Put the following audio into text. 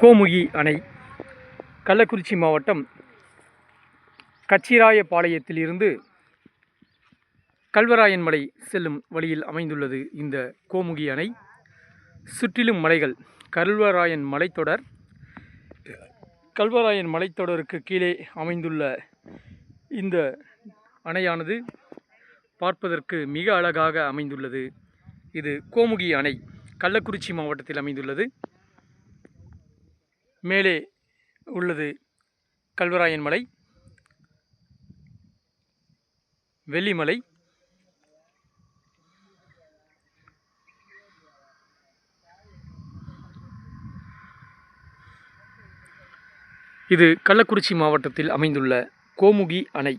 கோமுகி அணை கள்ளக்குறிச்சி மாவட்டம் கச்சிராயபாளையத்திலிருந்து கல்வராயன்மலை செல்லும் வழியில் அமைந்துள்ளது இந்த கோமுகி அணை. சுற்றிலும் மலைகள் கல்வராயன் மலைத்தொடர் கல்வராயன் மலைத்தொடருக்கு கீழே அமைந்துள்ள இந்த அணையானது பார்ப்பதற்கு மிக அழகாக அமைந்துள்ளது. இது கோமுகி அணை கள்ளக்குறிச்சி மாவட்டத்தில் அமைந்துள்ளது. மேலே உள்ளது. கல்வராயன் மலை. வெள்ளிமலை இது கள்ளக்குறிச்சி மாவட்டத்தில் அமைந்துள்ள கோமுகி அணை.